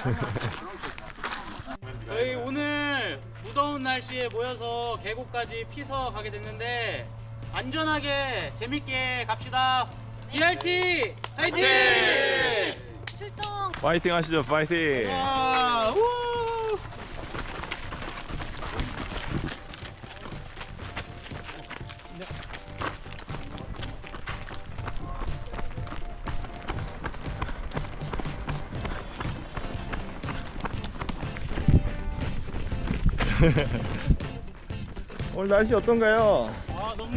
저희 오늘 무더운 날씨에 모여서 계곡까지 피서 가게 됐는데 안전하게 재밌게 갑시다. BRT 화이팅! 출동! 파이팅 하시죠, 파이팅. 와, 오늘 날씨 어떤가요? 아 너무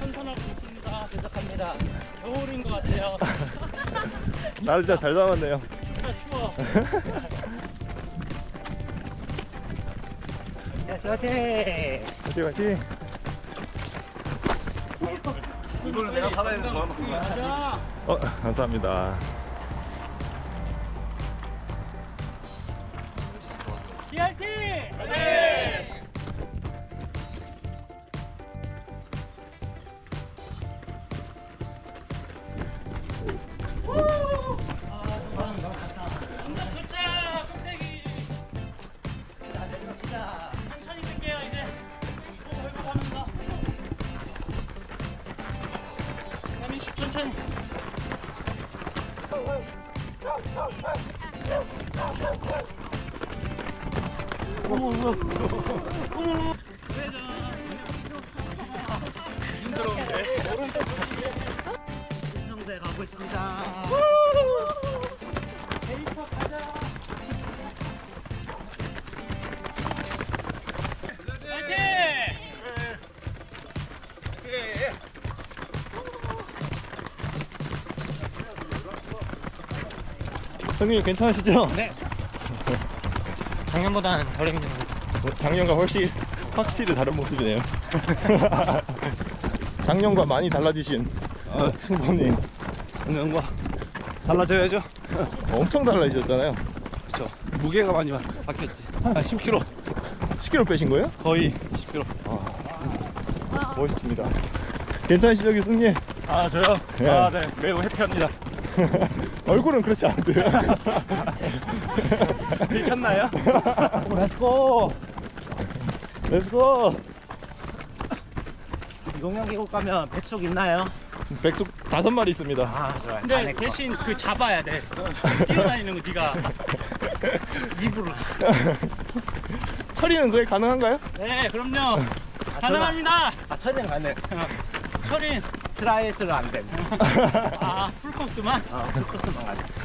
선선하고 좋습니다. 대작합니다. 겨울인 것 같아요. 날 진짜 잘 잡았네요. 진짜 추워. 파이팅, 파이팅. 이거는 내가 살아있는 좋아하는 거야. 가자. 어, 감사합니다. 어머 어머 어머 힘스러운데 성대 가고 있습니다. 데이터 가자! 형님 괜찮으시죠? 네. 작년보다는 덜 힘듭니다. 어, 작년과 훨씬 확실히 다른 모습이네요. 작년과 많이 달라지신 어, 승범님 작년과 달라져야죠. 엄청 달라지셨잖아요. 그렇죠. 무게가 많이 바- 바뀌었지. 한 10kg 10kg 빼신 거예요? 거의 10kg. 멋있습니다. 괜찮으시죠, 교수님? 아 저요? 예. 아 네 매우 해피합니다. 얼굴은 그렇지 않은데요. 들켰나요? 렛츠고! 렛츠고! 계곡 가면 백숙 있나요? 백숙 다섯 마리 있습니다. 아 좋아요. 근데 대신 그 잡아야 돼. 뛰어다니는 거 네가. 입으로. 처리는 그게 가능한가요? 네, 그럼요. 가능합니다. 아 천연 가능. 철인. 트라이애슬은 안 됨. 아, 풀코스만 어, 풀코스만 맞을게요.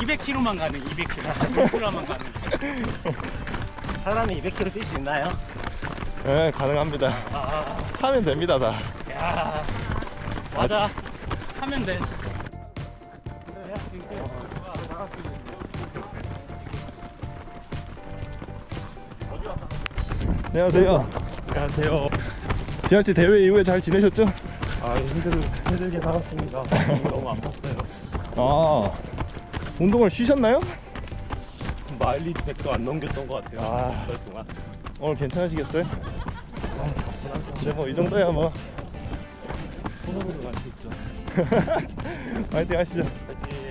200km만 가능. 200km. 200km만 가능. 사람이 200km 뛸 수 있나요? 네, 가능합니다. 아, 하면 됩니다, 다. 야. 맞아. 하면 돼. 안녕하세요. 안녕하세요. DRT 대회 이후에 잘 지내셨죠? 아 힘들 힘들게 살았습니다. 너무 아팠어요. 아, 운동을 쉬셨나요? 마일리지 100도 안 넘겼던 것 같아요. 아. 몇 동안. 오늘 괜찮으시겠어요? 네, 뭐, 이 정도야 뭐. 손으로도 갈수 있죠. 파이팅 하시죠. 파이팅.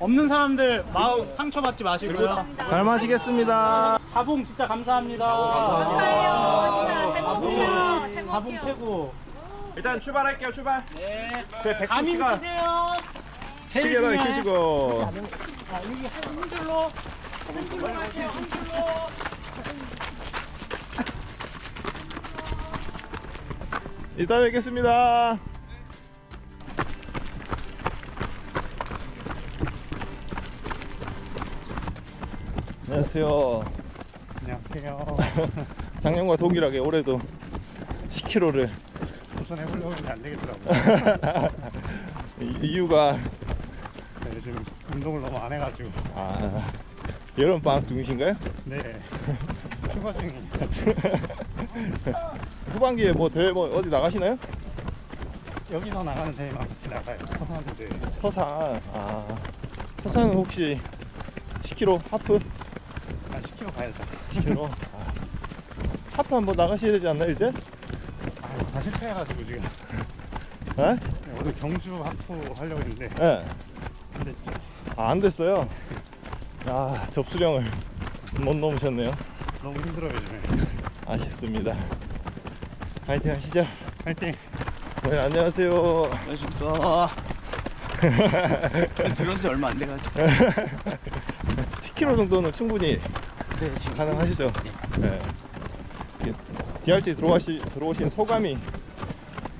없는 사람들 마음 상처받지 마시고요. 잘 마시겠습니다. 가봉 진짜 감사합니다. 감사해요. 진짜 최고입니다. 가봉 최고예요. 최고. 일단 출발할게요. 출발. 네. 백호 가민 씨가 쓰세요. 제일 시계를 중요해. 켜시고. 아, 여기 한 줄로 한 줄로 갈게요. 한 줄로. 이따 뵙겠습니다. 안녕하세요. 안녕하세요. 작년과 동일하게 올해도 10kg를 도전해보려고 했는데 안 되겠더라고요. 이유가 네, 요즘 운동을 너무 안 해가지고. 아, 여름 방학 중이신가요? 네. 휴가 중이에요. 후반기에 뭐 대회 뭐 어디 나가시나요? 여기서 나가는 대회만 같이 나가요. 서산대. 서산. 아, 서산은 혹시 10km 하프? 한 10km 가야죠. 10km? 아, 하프 한번 나가셔야 되지 않나요, 이제? 아, 다 실패해가지고 지금. 예? 오늘 경주 하프 하려고 했는데 예. 안 됐죠. 아, 안 됐어요. 아, 접수령을 못 넘으셨네요. 너무 힘들어요 요즘에. 아쉽습니다. 파이팅 하시죠. 파이팅. 네, 안녕하세요. 안녕하십니까. 들어온 지 얼마 안 돼가지고. 10km 정도는 충분히 네, 지금 가능하시죠? 네. DRT 들어가시, 들어오신 소감이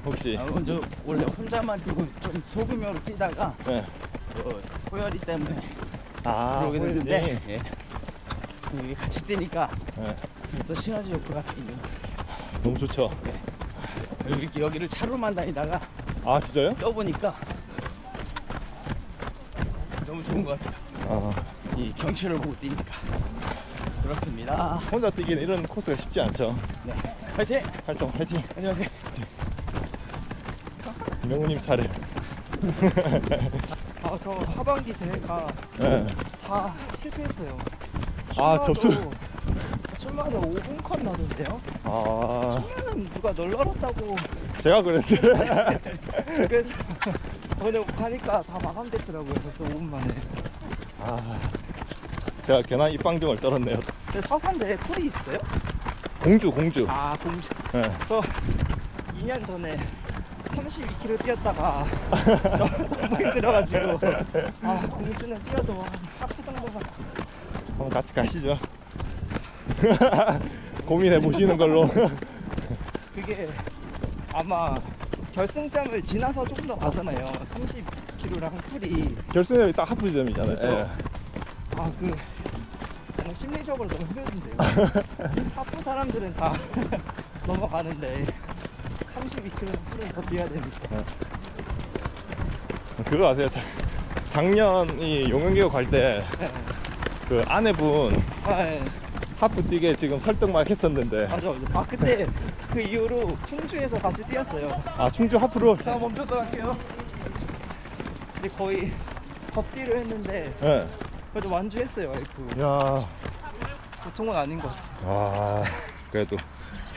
혹시? 아, 먼저 원래 혼자만 뛰고 좀 소규모로 뛰다가 네. 그 호열이 때문에 아, 호연이. 됐는데 예. 여기 같이 뛰니까 네. 또 시너지 효과가 또 있는 것 같아요. 너무 좋죠. 그리고 이렇게 여기를 차로만 다니다가 아, 진짜요? 떠보니까 너무 좋은 것 같아요. 아, 이 경치를 보고 뛰니까 그렇습니다. 혼자 뛰기는 이런 코스가 쉽지 않죠. 네, 파이팅! 활동 화이팅! 안녕하세요. 명우님 차례. 아저 하반기 대회가 네. 다 실패했어요. 아, 접수. 출마도 5분 컷 나던데요? 아, 출마는 누가 널널었다고 제가 그랬는데. 그래서 오늘 가니까 다 마감됐더라고요. 벌써 5분 만에. 아, 제가 괜한 입방정을 떨었네요. 근데 서산대에 풀이 있어요? 공주, 공주. 아 공주. 네. 저 2년 전에 32km 뛰었다가 너무 힘들어가지고 아 공주는 뛰어도 한 하프 정도만 한번 같이 가시죠. 고민해 보시는 걸로. 그게 아마 결승점을 지나서 조금 더 가잖아요. 30km랑 풀이 결승점이 딱 하프 지점이잖아요. 그죠. 예. 아그 정말 심리적으로 너무 힘든데요. 하프 사람들은 다 넘어가는데 32km 풀은 더 뛰어야 됩니다. 그거 아세요? 자- 작년 이 용영계곡 갈 때 그 네. 아내분 아, 네. 하프 뛰게 지금 설득 막 했었는데 맞아. 아 그때 그 이후로 충주에서 같이 뛰었어요. 아 충주 하프로 자 멈췄다 갈게요. 근데 거의 걷기로 했는데 예. 그래도 완주했어요 와이프. 야, 보통은 아닌 것 같아요. 와, 그래도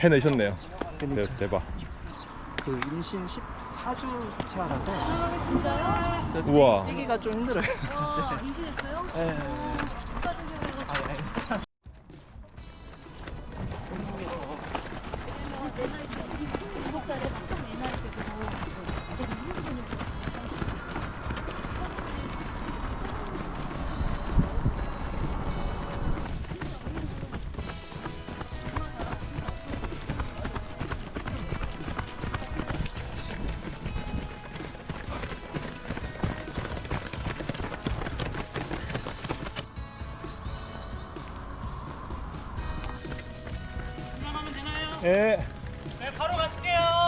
해내셨네요. 그러니까. 대, 대박. 그 임신 14주 차라서 아, 진짜요? 저 우와. 뛰기가 좀 힘들어요. 와, 사실. 임신했어요? 예. 예. 네, 바로 가실게요.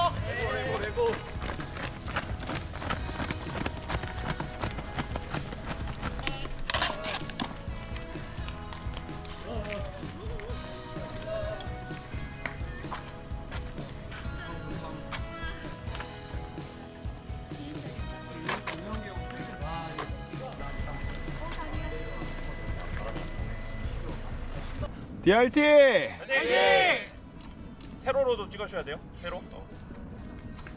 DRT. 세로로도 찍으셔야 돼요. 세로. 어.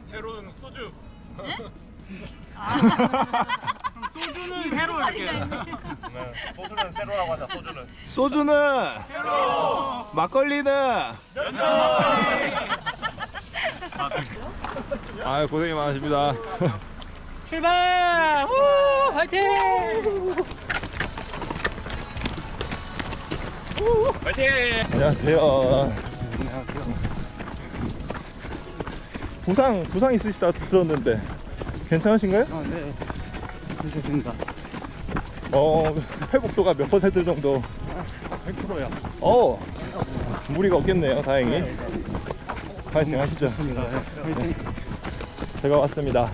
세로는 소주. 소주는 세로 이렇게. 네. 소주는 세로라고 하자. 소주는. 소주는 막걸리는 아 고생이 많으십니다. 출발! 우! 파이팅! 안녕하세요. 부상 부상 있으시다 들었는데 괜찮으신가요? 아, 네. 괜찮습니다. 어 회복도가 몇 퍼센트 정도? 100%요. 어 무리가 없겠네요. 다행히. 파이팅 하시죠. 화이팅. 제가 왔습니다.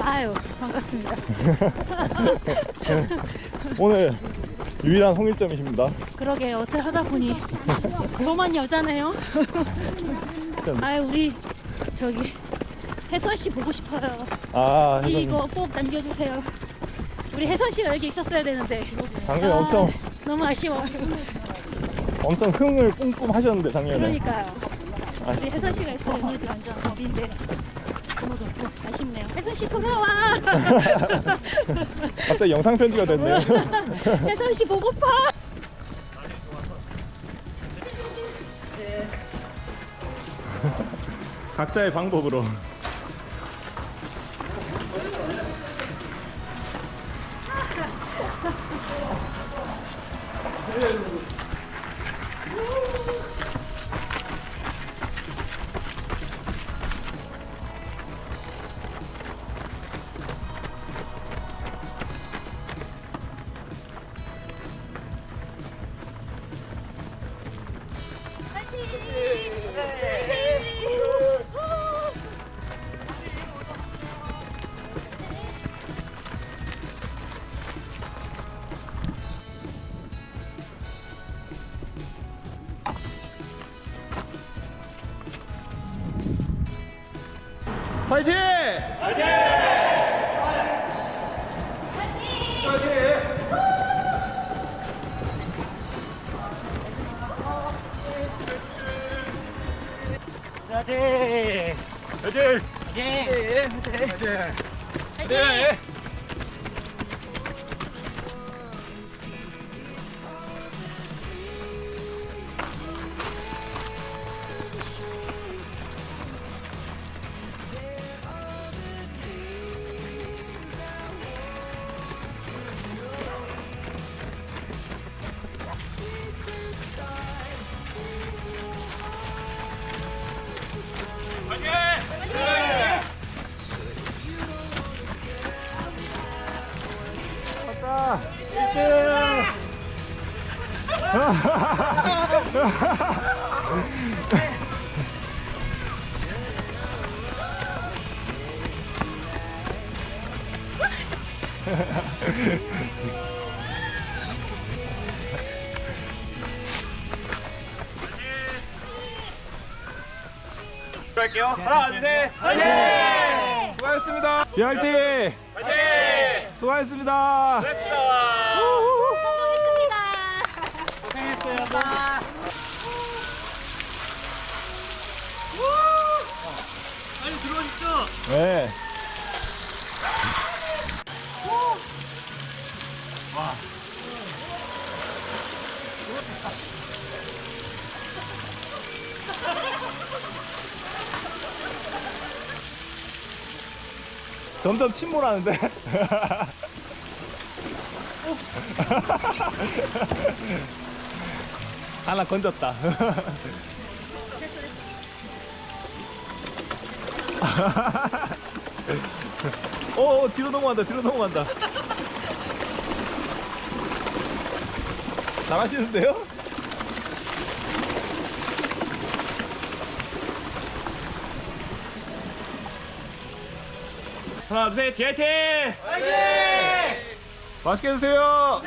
아유, 반갑습니다. 오늘 유일한 홍일점이십니다. 그러게 어떻게 하다 보니 저만 여자네요. 아유 우리 저기 혜선 씨 보고 싶어요. 아 이거 꼭 남겨주세요. 우리 혜선 씨가 여기 있었어야 되는데. 작년에 아, 엄청 너무 아쉬워. 엄청 흥을 뿜뿜 하셨는데 작년에 그러니까요. 아, 우리 혜선 씨가 있어야 에너지 완전 업인데. 너무 좋고 아쉽네요. 혜선 씨 돌아와. 갑자기 영상 편지가 됐네요 혜선 씨 보고파. 각자의 방법으로 파이팅! 갈게요. 하나, 둘, 셋. 파이팅! 수고하셨습니다. 비알티. 파이팅! 수고하셨습니다. 성공했습니다. 빨리 들어오십시오. 네. 점점 침몰하는데. 하나 건졌다. 어, 어, 뒤로 넘어간다, 뒤로 넘어간다. 잘하시는데요? 하나, 둘, 셋, 화이팅! 화이팅! 맛있게 드세요!